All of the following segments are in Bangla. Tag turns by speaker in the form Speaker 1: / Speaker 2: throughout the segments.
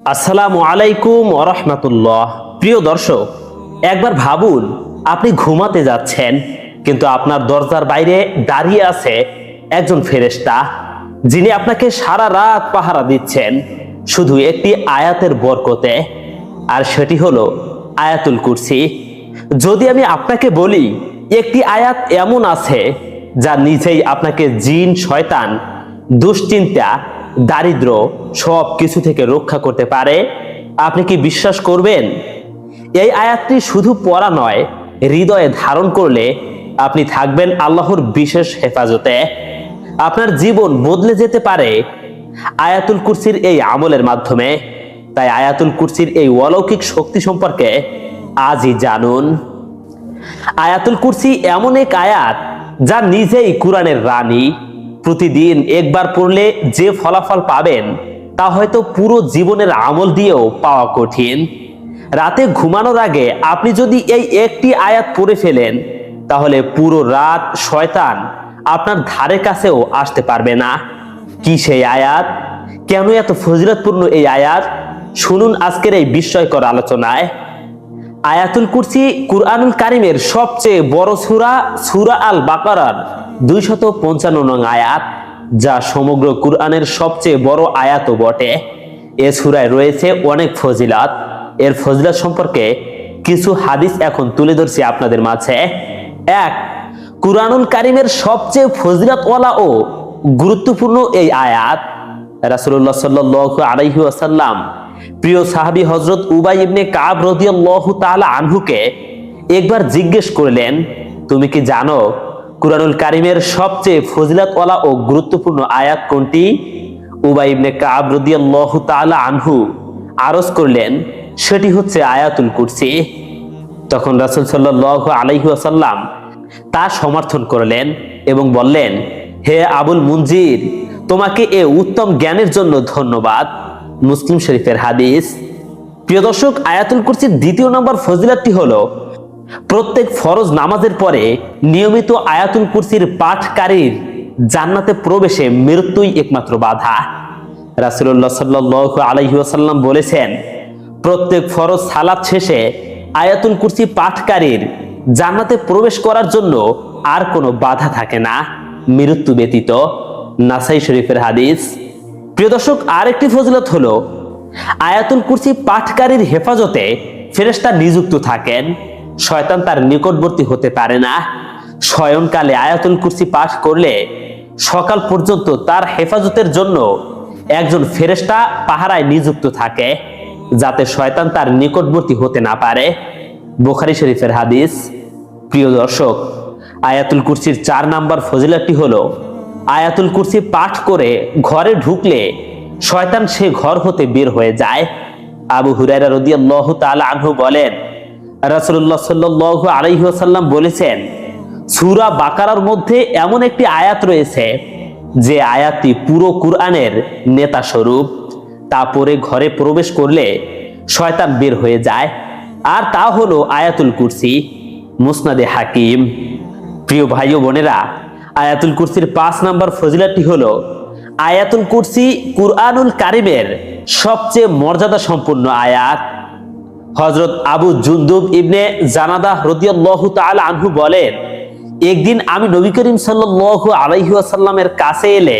Speaker 1: আসসালামু আলাইকুম ওরহমতুল্লাহ প্রিয় দর্শক, একবার ভাবুন, আপনি ঘুমাতে যাচ্ছেন, কিন্তু আপনার দরজার বাইরে দাঁড়িয়ে আছে একজন ফেরেশতা, যিনি আপনাকে সারা রাত পাহারা দিচ্ছেন শুধু একটি আয়াতের বরকতে, আর সেটি হলো আয়াতুল কুরসি। যদি আমি আপনাকে বলি, একটি আয়াত এমন আছে, যা নিজেই আপনাকে জিন, শয়তান, দুশ্চিন্তা দারিদ্র সব কিছু থেকে রক্ষা করতে পারে। আপনি কি বিশ্বাস করবেন? এই আয়াতটি শুধু পড়া নয়, হৃদয়ে ধারণ করলে আপনি থাকবেন আল্লাহর বিশেষ হেফাজতে। আপনার জীবন বদলে যেতে পারে আয়াতুল কুরসির এই আমলের মাধ্যমে। তাই আয়াতুল কুরসির এই অলৌকিক শক্তি সম্পর্কে আজই জানুন। আয়াতুল কুরসি এমন এক আয়াত যা নিজেই কোরআনের রানী। প্রতিদিন একবার পড়লে যে ফলাফল পাবেন, তা হয়তো পুরো জীবনের আমল দিয়েও পাওয়া কঠিন। রাতে ঘুমানোর আগে আপনি যদি এই একটি আয়াত পড়ে ফেলেন, তাহলে পুরো রাত শয়তান আপনার ধারে কাছেও আসতে পারবে না। কি সেই আয়াত? কেন এত ফজিলতপূর্ণ এই আয়াত? শুনুন আজকের এই বিস্ময়কর আলোচনায়। আয়াতুল কুরসি কুরআনুল কারিমের সবচেয়ে বড় সূরা সূরা আল বাকারার দুইশত পঞ্চান্ন নং আয়াত, যা সমগ্র কুরআনের সবচেয়ে বড় আয়াতও বটে। এ সূরায় রয়েছে অনেক ফজিলাত। এর ফজিলাত সম্পর্কে কিছু হাদিস এখন তুলে ধরছি আপনাদের মাঝে। এক, কুরআনুল কারিমের সবচেয়ে ফজিলতওয়ালা ও গুরুত্বপূর্ণ এই আয়াত, রাসূলুল্লাহ সাল্লাল্লাহু আলাইহি ওয়াসাল্লাম প্রিয় সাহাবী হযরত উবাই ইবনে কাব রাদিয়াল্লাহু তাআলা আনহুকে একবার জিজ্ঞেস করলেন, তুমি কি জানো কুরআনুল কারিমের সবচেয়ে ফজিলতওয়ালা ও গুরুত্বপূর্ণ আয়াত কোনটি? উবাই ইবনে কাব রাদিয়াল্লাহু তাআলা আনহু আরজ করলেন, সেটি হচ্ছে আয়াতুল কুরসি। তখন রাসূল সাল্লাল্লাহু আলাইহি ওয়াসাল্লাম তা সমর্থন করলেন এবং বললেন, হে আবুল মুনজির, তোমাকে এ উত্তম জ্ঞানের জন্য ধন্যবাদ। মুসলিম শরীফের হাদিস। প্রিয় দর্শক, আয়াতুল কুরসির দ্বিতীয় নম্বর ফজিলাতটি হলো, প্রত্যেক ফরজ নামাজের পরে নিয়মিত আয়াতুল কুরসির পাঠকারীর জান্নাতে প্রবেশে মৃত্যুই একমাত্র বাধা। রাসূলুল্লাহ সাল্লাল্লাহু আলাইহি বলেছেন, প্রত্যেক ফরজ সালাত শেষে আয়াতুল কুরসি পাঠকারীর জান্নাতে প্রবেশ করার জন্য আর কোনো বাধা থাকে না। মৃত্যু ব্যতীত। নাসাই শরীফের হাদিস প্রিয় দর্শক, আরেকটি ফজিলত হলো, আয়াতুল কুরসি পাঠকারীর হেফাজতে ফেরেশতা নিযুক্ত থাকেন। শয়তান তার নিকটবর্তী হতে পারে না। শয়নকালে আয়াতুল কুরসি পাঠ করলে সকাল পর্যন্ত তার হেফাজতের জন্য একজন ফেরেশতা পাহারায় নিযুক্ত থাকে, যাতে শয়তান তার নিকটবর্তী হতে না পারে। বোখারি শরীফের হাদিস। প্রিয় দর্শক, আয়াতুল কুরসির চার নাম্বার ফজিলাটি হলো আয়াতুল কুরসি পাঠ করে ঘরে ঢুকলে শয়তান সে ঘর হতে বের হয়ে যায়। আবু হুরায়রা রাদিয়াল্লাহু তাআলা আনহু বলেন, রাসূলুল্লাহ সাল্লাল্লাহু আলাইহি ওয়াসাল্লাম বলেছেন, সূরা বাকারার মধ্যে এমন একটি আয়াত রয়েছে, যে আয়াতটি পুরো কুরআনের নেতা স্বরূপ। তা ঘরে প্রবেশ করলে শয়তান বের হয়ে যায়। আর তা হলো আয়াতুল কুরসি, মুসনাদে হাকিম। প্রিয় ভাই বোনেরা আয়াতুল কুরসির পাঁচ নাম্বার ফজিলাটি হলো, আয়াতুল কুরসি কুরআনুল কারিমের সবচেয়ে মর্যাদা সম্পূর্ণ আয়াত। হজরত আবু জুন্দুব ইবনে জানাদা রদিয়াল্লাহু তাআলা আনহু বলেন, একদিন আমি নবী করিম সাল্লাল্লাহু আলাইহি ওয়াসাল্লামের কাছে এলে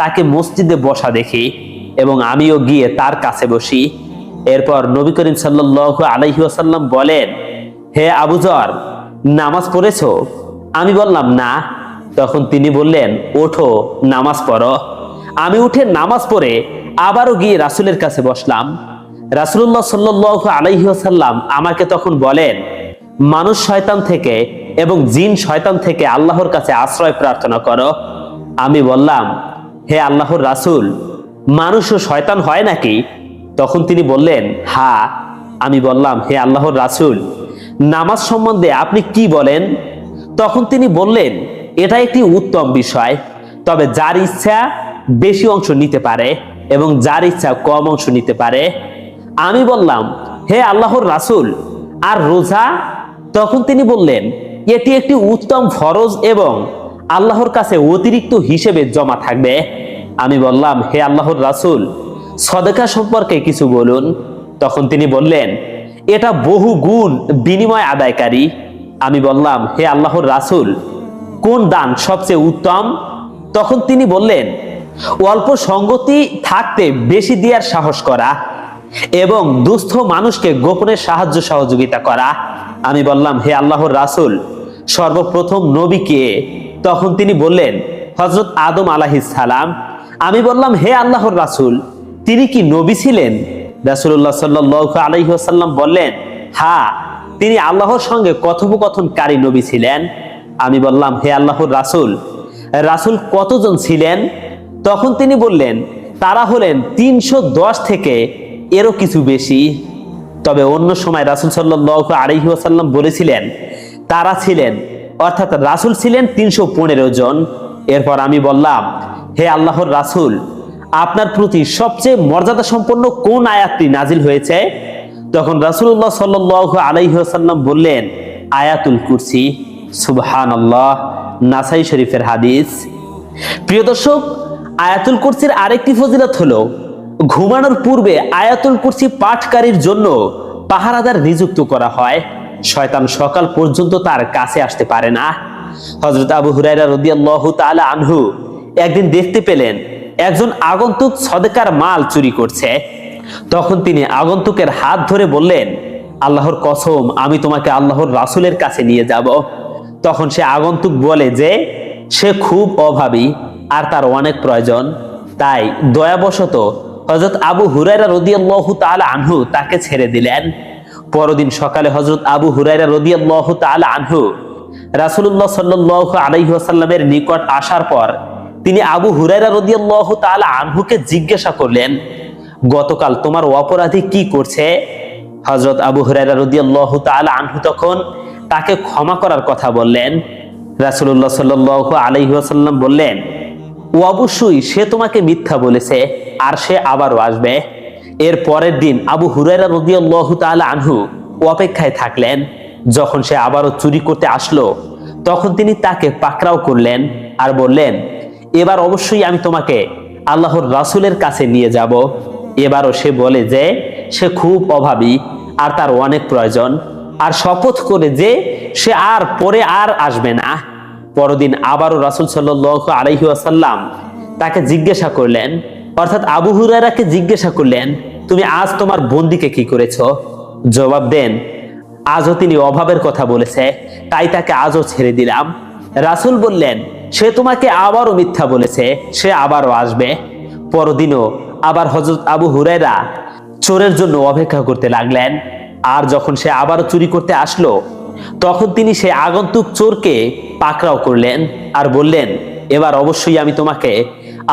Speaker 1: তাকে মসজিদে বসা দেখি এবং আমিও গিয়ে তার কাছে বসি। এরপর নবী করিম সাল্লাল্লাহু আলাইহি ওয়াসাল্লাম বলেন, হে আবুজর নামাজ পড়েছ? আমি বললাম, না। তখন তিনি বললেন, ওঠো, নামাজ পড়ো। আমি উঠে নামাজ পড়ে আবারও গিয়ে রাসূলের কাছে বসলাম। রাসূলুল্লাহ সাল্লাল্লাহু আলাইহি ওয়াসাল্লাম আমাকে তখন বলেন, মানুষ শয়তান থেকে এবং জিন শয়তান থেকে আল্লাহর কাছে আশ্রয় প্রার্থনা করো। আমি বললাম, হে আল্লাহর রাসূল মানুষও শয়তান হয় নাকি? তখন তিনি বললেন, হা। আমি বললাম, হে আল্লাহর রাসূল, নামাজ সম্বন্ধে আপনি কি বলেন? তখন তিনি বললেন এটা একটি উত্তম বিষয়। তবে যার ইচ্ছা বেশি অংশ নিতে পারে এবং যার ইচ্ছা কম অংশ নিতে পারে, আমি বললাম, হে আল্লাহর রাসূল, আর রোজা? তখন তিনি বললেন, এটি একটি উত্তম ফরজ এবং আল্লাহর কাছে অতিরিক্ত হিসেবে জমা থাকবে। আমি বললাম, হে আল্লাহর রাসূল, সদকা সম্পর্কে কিছু বলুন। তখন তিনি বললেন, এটা বহু গুণ বিনিময় আদায়কারী। আমি বললাম, হে আল্লাহর রাসূল কোন দান সবচেয়ে উত্তম? তখন তিনি বললেন, অল্প সঙ্গতি থাকতে বেশি দেওয়ার সাহস করা এবং দুস্থ মানুষকে গোপনে সাহায্য সহযোগিতা করা। আমি বললাম, হে আল্লাহর রাসূল, সর্বপ্রথম নবী কে? তখন তিনি বললেন হজরত আদম সালাম। আমি বললাম, হে আল্লাহর রাসূল, তিনি কি নবী ছিলেন? রাসূলুল্লাহ সাল্লাল্লাহু আলাইহি ওয়াসাল্লাম বললেন হা তিনি আল্লাহর সঙ্গে কথোপকথনকারী নবী ছিলেন। আমি বললাম, হে আল্লাহর রাসূল রাসূল কতজন ছিলেন? তখন তিনি বললেন, তারা হলেন তিনশো দশ থেকে এরও কিছু বেশি। তবে অন্য সময় রাসূল সাল্লাল্লাহু আলাইহি ওয়াসাল্লাম বলেছিলেন, তারা ছিলেন, অর্থাৎ রাসূল ছিলেন তিনশো পনেরো জন। এরপর আমি বললাম, হে আল্লাহর রাসূল, আপনার প্রতি সবচেয়ে মর্যাদা সম্পন্ন কোন আয়াতটি নাজিল হয়েছে? তখন রাসূলুল্লাহ সাল্লাল্লাহু আলাইহি ওয়াসাল্লাম বললেন, আয়াতুল কুরসি। সুবহানাল্লাহ, নাসাই শরীফের হাদিস। প্রিয় দর্শক, আয়াতুল কুরসির আরেকটি ফজিলত হলো, ঘুমানোর পূর্বে আয়াতুল কুরসি পাঠকারীর জন্য পাহারাদার নিযুক্ত করা হয়। শয়তান সকাল পর্যন্ত তার কাছে আসতে পারে না। হযরত আবু হুরায়রা রাদিয়াল্লাহু তাআলা আনহু একদিন দেখতে পেলেন, একজন আগন্তুক সদকার মাল চুরি করছে। তখন তিনি আগন্তুকের হাত ধরে বললেন, আল্লাহর কসম, আমি তোমাকে আল্লাহর রাসূলের কাছে নিয়ে যাব। তখন সে আগন্তুক বলে যে, সে খুব অভাবী আর তার অনেক প্রয়োজন। তাই দয়াবশত হজরত আবু হুরাইরা রদিয়াল্লাহু তাআলা আনহু তাকে ছেড়ে দিলেন। পরদিন সকালে হজরত আবু হুরাইরা রদিয়াল্লাহু তাআলা আনহু রাসূলুল্লাহ সাল্লাল্লাহু আলাইহি ওয়াসাল্লামের নিকট আসার পর তিনি আবু হুরাইরা রদিয়াল্লাহু তাআলা আনহুকে জিজ্ঞাসা করলেন, গতকাল তোমার অপরাধী কি করছে? হজরত আবু হুরাইরা রদিয়াল্লাহু তাআলা আনহু তখন তাকে ক্ষমা করার কথা বললেন। রাসূলুল্লাহ সাল্লাল্লাহু আলাইহি ওয়াসাল্লাম বললেন, ও অবশ্যই সে তোমাকে মিথ্যা বলেছে, আর সে আবারও আসবে। এর পরের দিন আবু হুরাইরা রদিয়াল্লাহু তাআলা আনহু অপেক্ষায় থাকলেন। যখন সে আবারও চুরি করতে আসলো, তখন তিনি তাকে পাকড়াও করলেন আর বললেন, এবার অবশ্যই আমি তোমাকে আল্লাহর রাসূলের কাছে নিয়ে যাব। এবারও সে বলে যে, সে খুব অভাবী আর তার অনেক প্রয়োজন। আর শপথ করে যে সে আর পরে আর আসবে না। পরদিন আবারও রাসূল সাল্লাল্লাহু আলাইহি ওয়াসাল্লাম তাকে জিজ্ঞাসা করলেন, অর্থাৎ আবু হুরায়রাকে জিজ্ঞাসা করলেন, তুমি আজ তোমার বন্দিকে কি করেছ? জবাব দেন, আজও তিনি অভাবের কথা বলেছে, তাই তাকে আজও ছেড়ে দিলাম। রাসূল বললেন, সে তোমাকে আবারও মিথ্যা বলেছে, সে আবারও আসবে। পরদিনও আবার হজরত আবু হুরায়রা চোরের জন্য অপেক্ষা করতে লাগলেন। আর যখন সে আবারও চুরি করতে আসলো, তখন তিনি সে আগন্তুক চোরকে পাকড়াও করলেন আর বললেন, এবার অবশ্যই আমি তোমাকে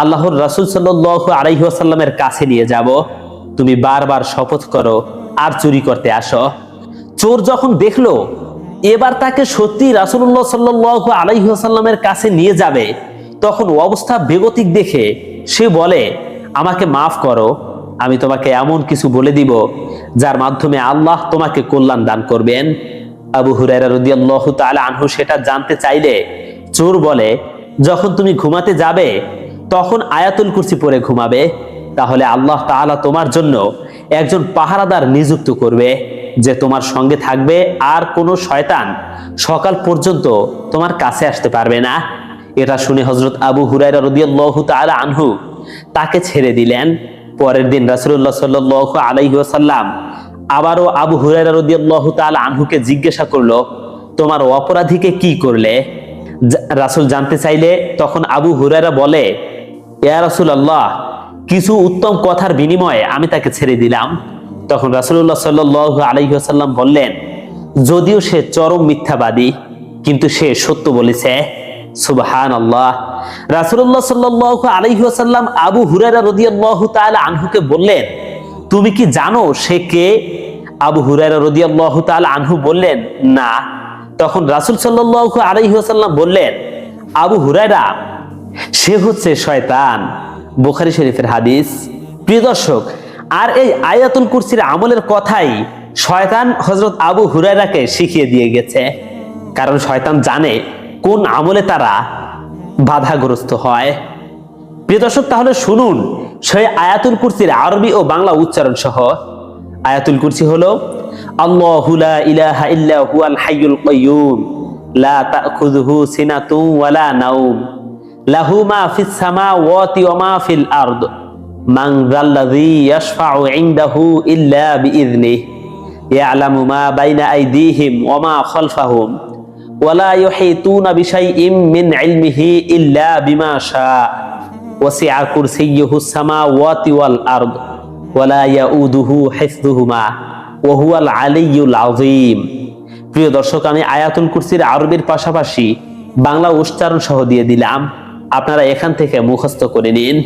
Speaker 1: আল্লাহর রাসূল সাল্লাল্লাহু আলাইহি ওয়াসাল্লামের কাছে নিয়ে যাব। তুমি বারবার শপথ করো আর চুরি করতে আসো। চোর যখন দেখল, এবার তাকে সত্যি রাসূলুল্লাহ সাল্লাল্লাহু আলাইহি ওয়াসাল্লামের কাছে নিয়ে যাবে। তখন অবস্থা বেগতিক দেখে সে বলে, আমাকে মাফ করো, আমি তোমাকে এমন কিছু বলে দিব যার মাধ্যমে আল্লাহ তোমাকে কল্যাণ দান করবেন। আবু হুরায়রা রাদিয়াল্লাহু তাআলা আনহু সেটা জানতে চাইলে চোর বলে, যখন তুমি ঘুমাতে যাবে, তখন আয়াতুল কুরসি পড়ে ঘুমাবে। তাহলে আল্লাহ তাআলা তোমার জন্য একজন পাহারাদার নিযুক্ত করবে, যে তোমার সঙ্গে থাকবে আর কোনো শয়তান সকাল পর্যন্ত তোমার কাছে আসতে পারবে না। এটা শুনে হজরত আবু হুরায়রা রাদিয়াল্লাহু তাআলা আনহু তাকে ছেড়ে দিলেন। পরের দিন রাসূলুল্লাহ সাল্লাল্লাহু আলাইহি ওয়াসাল্লাম আবারও আবু হুরায়রা রাদিয়াল্লাহু তাআলা আনহুকে জিজ্ঞাসা করল, তোমার অপরাধীকে কি করলে? রাসূল জানতে চাইলে তখন আবু হুরায়রা বলে, ইয়া রাসূলুল্লাহ, কিছু উত্তম কথার বিনিময়ে আমি তাকে ছেড়ে দিলাম। তখন রাসূলুল্লাহ সাল্লাল্লাহু আলাইহি ওয়াসাল্লাম বললেন, যদিও সে চরম মিথ্যাবাদী, কিন্তু সে সত্য বলেছে। সুবহান আল্লাহ ওয়াসাল্লাম আবু হুরায়রা রাদিয়াল্লাহু তাআলা আনহুকে বললেন, তুমি কি জানো সে কে? আবু হুরায়রা রাদিয়াল্লাহু তাআলা আনহু বললেন, না। তখন রাসূল সাল্লাল্লাহু আলাইহি ওয়াসাল্লাম বললেন, আবু হুরায়রা, সে হচ্ছে শয়তান। বুখারী শরীফের হাদিস। প্রিয় দর্শক, আর এই আয়াতুল কুরসির আমলের কথাই শয়তান হযরত আবু হুরায়রাকে শিখিয়ে দিয়ে গেছে। কারণ শয়তান জানে কোন আমলে তারা বাধাগ্রস্ত হয়? প্রিয় দর্শক, তাহলে শুনুন, সেই আয়াতুল কুরসির আরবি ও বাংলা উচ্চারণ সহ। আয়াতুল কুরসি হলো, আল্লাহু ইলাহা ওয়ালা লাহু মা ইয়ালামু মা বাইনা আইদিহিম ওয়া মা খালফাহুম। ওয়ালা ইউহিতুনা বিশাইইম মিন ইলমিহি ইল্লা বিমা শা'a ওয়াসি'a কুরসিয়্যুহু সামাওয়াতি ওয়াল আরদ। ওয়ালা ইয়াউদুহু হিফযুহুমা। ওয়া হুয়াল আলিয়্যুল আযীম। প্রিয় দর্শক, আমি আয়াতুল কুরসির আরবির পাশাপাশি বাংলা উচ্চারণ সহ দিয়ে দিলাম। আপনারা এখান থেকে মুখস্থ করে নিন।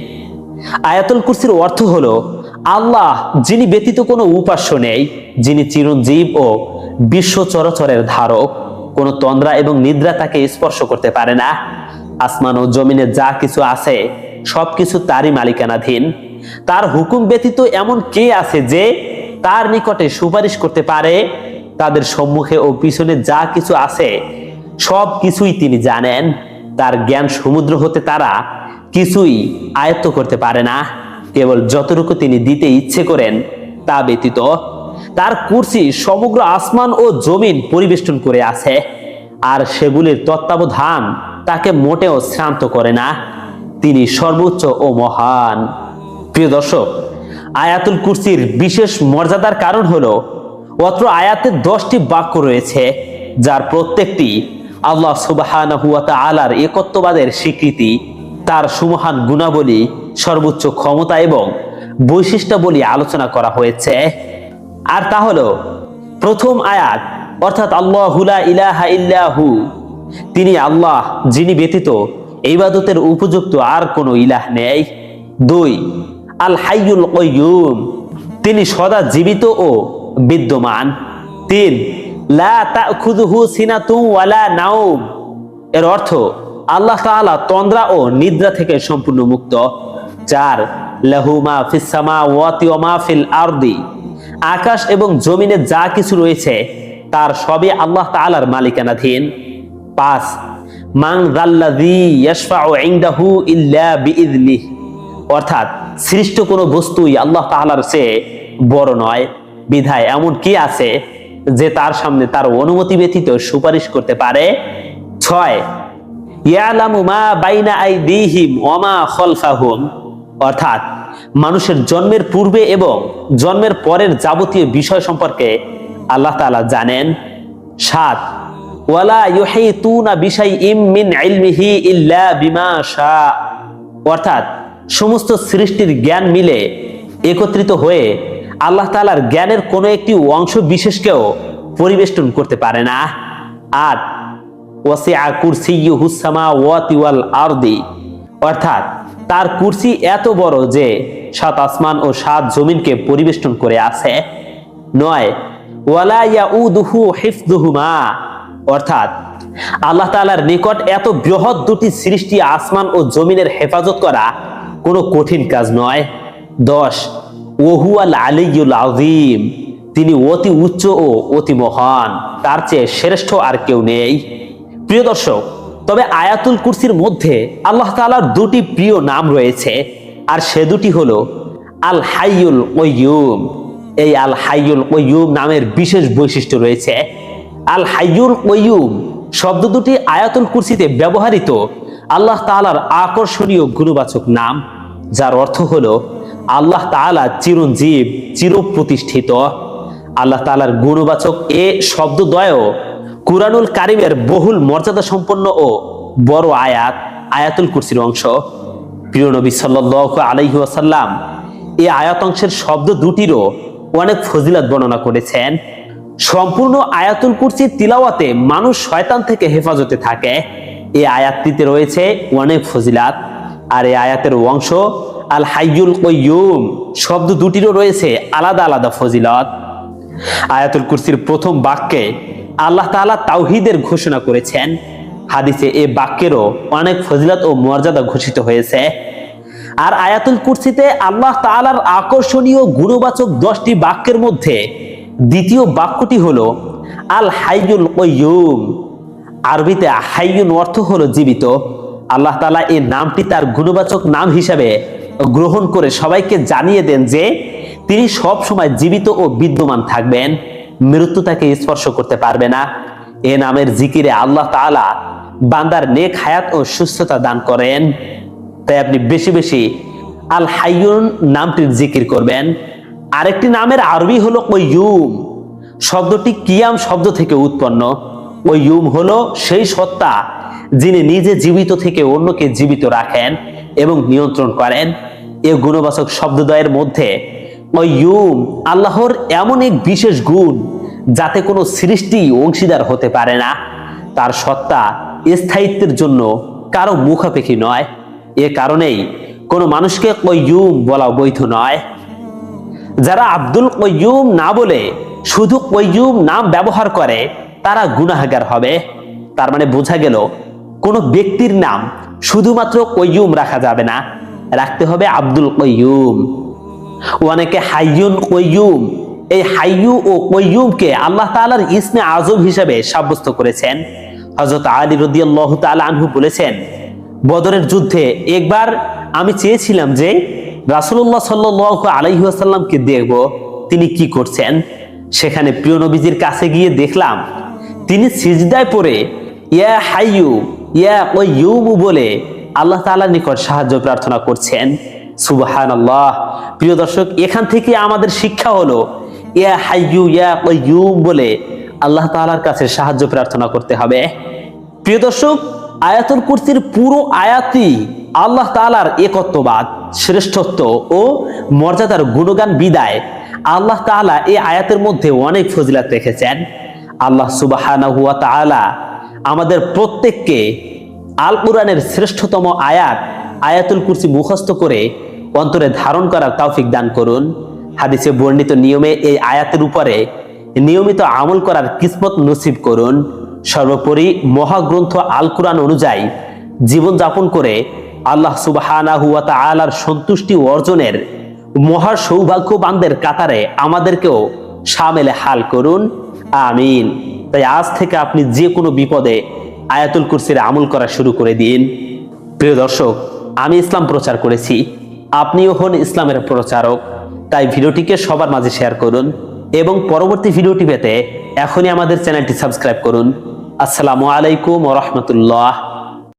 Speaker 1: আয়াতুল কুরসির অর্থ হলো, আল্লাহ যিনি ব্যতীত কোনো উপাস্য নেই, যিনি চিরঞ্জীব ও বিশ্ব চরাচরের ধারক। কোনো তন্দ্রা এবং নিদ্রা তাকে স্পর্শ করতে পারে না। আসমান ও জমিনে যা কিছু আছে, সবকিছু তারই মালিকানাধীন। তার হুকুম ব্যতীত এমন কে আছে যে তার নিকটে সুপারিশ করতে পারে? তাদের সম্মুখে ও পিছনে যা কিছু আছে সব কিছুই তিনি জানেন। তার জ্ঞান সমুদ্র হতে তারা কিছুই আয়ত্ত করতে পারে না। কেবল যতটুকু তিনি দিতে ইচ্ছে করেন তা ব্যতীত তার কুর্সি সমগ্র আসমান ও জমিন পরিবেষ্টন করে আছে। আর সেগুলির তত্ত্বাবধান তাকে মোটেও শ্রান্ত করে না। তিনি সর্বোচ্চ ও মহান। প্রিয় দর্শক, আয়াতুল কুরসির বিশেষ মর্যাদার কারণ হলো, অত্র আয়াতে দশটি বাক্য রয়েছে, যার প্রত্যেকটি আল্লাহ সুবাহানহু ওয়া তাআলার একত্ববাদের স্বীকৃতি, তার সুমহান গুণাবলী, সর্বোচ্চ ক্ষমতা এবং বৈশিষ্ট্যাবলী আলোচনা করা হয়েছে। আর তা হলো, প্রথম আয়াত, অর্থাৎ আল্লাহুলা ইলাহা ইল্লাহু তিনি আল্লাহ, যিনি ব্যতীত ইবাদতের উপযুক্ত আর কোনো ইলাহ নেই। দুই, আল হাইয়ুল কয়্যুম, তিনি সদা জীবিত ও বিদ্যমান। তিন, লা তাখুযুহু সিনাতুন ওয়ালা নাওম, এর অর্থ আল্লাহ তাআলা তন্দ্রা ও নিদ্রা থেকে সম্পূর্ণ মুক্ত। চার, লাহু মা ফিস সামাওয়াতি ওয়া মা ফিল আরদি আকাশ এবং জমিনে যা কিছু রয়েছে, তার সবই আল্লাহ তাআলার মালিকানাধীন। পাঁচ ইল্লা অর্থাৎ, সৃষ্ট কোনো বস্তুই আল্লাহ তাআলার চেয়ে বড় নয়। বিধায় এমন কি আছে যে তার সামনে তার অনুমতি ব্যতীত সুপারিশ করতে পারে? ছয়, ইয়ালামু মা বাইনা আইদিহিম ওয়া মা খালফাহুম। অর্থাৎ মানুষের জন্মের পূর্বে এবং জন্মের পরের যাবতীয় বিষয় সম্পর্কে আল্লাহ তাআলা জানেন। সাত, ওয়ালা ইউহিতুনা বিশাইইম মিন ইলমিহি ইল্লা বিমা শা অর্থাৎ সমস্ত সৃষ্টির জ্ঞান মিলে একত্রিত হয়ে আল্লাহ তাআলার জ্ঞানের কোনো একটি অংশ বিশেষকেও পরিবেষ্টন করতে পারে না। আট, ওয়াসিআ কুরসিয়্যুহু সামাওয়াতি ওয়াল আরদি। অর্থাৎ তার কুরসি এত বড় যে সাত আসমান ও সাত জমিনকে পরিবেষ্টন করে আছে। নয় অর্থাৎ আল্লাহ তাআলার নিকট এত বৃহৎ দুটি সৃষ্টি আসমান ও জমিনের হেফাজত করা কোনো কঠিন কাজ নয়। দশ, ওহুয়াল আলিয়ুল আযীম। তিনি অতি উচ্চ ও অতি মহান। তার চেয়ে শ্রেষ্ঠ আর কেউ নেই। প্রিয় দর্শক তবে আয়াতুল কুরসির মধ্যে আল্লাহ তাআলার দুটি প্রিয় নাম রয়েছে, আর সে দুটি হলো আল হাইয়ুল কয়্যুম এই আল হাইয়ুল কয়্যুম নামের বিশেষ বৈশিষ্ট্য রয়েছে। আল হাইয়ুল কয়্যুম শব্দ দুটি আয়াতুল কুরসিতে ব্যবহৃত আল্লাহ তাআলার আকর্ষণীয় গুণবাচক নাম, যার অর্থ হলো আল্লাহ তাআলা চিরঞ্জীব, চিরপ্রতিষ্ঠিত। আল্লাহ তাআলার গুণবাচক এ শব্দদ্বয় কুরআনুল কারিমের বহুল মর্যাদা সম্পন্ন ও বড় আয়াত, আয়াতুল কুরসির অংশ। প্রিয় নবী সাল্লাল্লাহু আলাইহি ওয়াসাল্লাম এই আয়াত অংশের শব্দ দুটিরও অনেক ফজিলত বর্ণনা করেছেন। সম্পূর্ণ আয়াতুল কুরসি তিলাওয়াতে মানুষ শয়তান থেকে হেফাজতে থাকে। এই আয়াতটিতে রয়েছে অনেক ফজিলাত। আর এই আয়াতের অংশ আল হাইয়ুল কয়্যুম শব্দ দুটিরও রয়েছে আলাদা আলাদা ফজিলত। আয়াতুল কুরসির প্রথম বাক্যে আল্লাহ তাআলা তাওহিদের ঘোষণা করেছেন। হাদিসে এ বাক্যেরও অনেক ফজিলত ও মর্যাদা ঘোষিত হয়েছে। আর আয়াতুল কুরসিতে আল্লাহ তাআলার আকর্ষণীয় গুণবাচক দশটি বাক্যের মধ্যে দ্বিতীয় বাক্যটি হল, আল হাইয়ুল কয়্যুম আরবিতে হাইয়ুন অর্থ হলো জীবিত। আল্লাহ তালা এই নামটি তার গুণবাচক নাম হিসাবে গ্রহণ করে সবাইকে জানিয়ে দেন যে তিনি সব সময় জীবিত ও বিদ্যমান থাকবেন। মৃত্যু তাকে স্পর্শ করতে পারবে না। এ নামের জিকিরে আল্লাহ তাআলা বান্দার নেক হায়াত ও সুস্থতা দান করেন। তাই আপনি বেশি বেশি আল হাইয়ুন নামটির জিকির করবেন। আরেকটি নামের আরবি হলো কয়ুম। শব্দটি কিয়াম শব্দ থেকে উৎপন্ন। কয়ুম হলো সেই সত্তা যিনি নিজে জীবিত থেকে অন্যকে জীবিত রাখেন এবং নিয়ন্ত্রণ করেন। এ গুণবাচক শব্দদ্বয়ের মধ্যে কয়ুম আল্লাহর এমন এক বিশেষ গুণ যাতে কোনো সৃষ্টি অংশীদার হতে পারে না। তার সত্তা স্থায়িত্বের জন্য কারও মুখাপেক্ষী নয়। এ কারণেই কোনো মানুষকে কয়ুম বলা বৈধ নয়। যারা আব্দুল কয়ুম না বলে শুধু কয়ুম নাম ব্যবহার করে, তারা গুনাহগার হবে। তার মানে বোঝা গেল, কোনো ব্যক্তির নাম শুধুমাত্র কয়ুম রাখা যাবে না। রাখতে হবে আব্দুল কয়ুম অনেকে হাইয়ুন কয়ুম এই হাইয়ু ও কয়ুমকে আল্লাহ তাআলার ইসমে আজম হিসেবে সাব্যস্ত করেছেন। হযরত আলী রাদিয়াল্লাহু তাআলা আনহু বলেছেন, বদরের যুদ্ধে একবার আমি চেয়েছিলাম যে রাসূলুল্লাহ সাল্লাল্লাহু আলাইহি ওয়াসাল্লামকে দেখব, তিনি কি করছেন? সেখানে প্রিয় নবীজির কাছে গিয়ে দেখলাম, তিনি সিজদায় পড়ে, ইয়া হাইয়ু, ইয়া কয়ুম বলে আল্লাহ তাআলার নিকট সাহায্য প্রার্থনা করছেন। সুবহান আল্লাহ প্রিয় দর্শক, এখান থেকে আমাদের শিক্ষা হলো ইয়া হাইয়ু, ইয়া কয়ুম বলে আল্লাহ তাআলার কাছে সাহায্য প্রার্থনা করতে হবে। প্রিয় দর্শক, আয়াতুল কুরসির পুরো আয়াতই আল্লাহ তাআলার একত্ববাদ, শ্রেষ্ঠত্ব ও মর্যাদার গুণগান বিদায়। আল্লাহ তাআলা এই আয়াতের মধ্যে অনেক ফজিলাত রেখেছেন। আল্লাহ তাআলা আমাদের প্রত্যেককে আল কোরআনের শ্রেষ্ঠতম আয়াত, আয়াতুল কুরসি মুখস্থ করে অন্তরে ধারণ করার তৌফিক দান করুন। হাদিসে বর্ণিত নিয়মে এই আয়াতের উপরে নিয়মিত আমল করার কিসমত নসিব করুন। সর্বোপরি মহাগ্রন্থ আল কোরআন অনুযায়ী জীবনযাপন করে আল্লাহ সুবহানাহু ওয়া তাআলার সন্তুষ্টি অর্জনের মহা সৌভাগ্যবানদের কাতারে আমাদেরকেও সামেলে হাল করুন। আমিন। তাই আজ থেকে আপনি যে কোনো বিপদে আয়াতুল কুরসির আমল করা শুরু করে দিন। প্রিয় দর্শক, আমি ইসলাম প্রচার করেছি। আপনিও হন ইসলামের প্রচারক। তাই ভিডিওটিকে সবার মাঝে শেয়ার করুন এবং পরবর্তী ভিডিওটি পেতে এখনই আমাদের চ্যানেলটি সাবস্ক্রাইব করুন। আসসালামু আলাইকুম ওরহমতুল্লাহ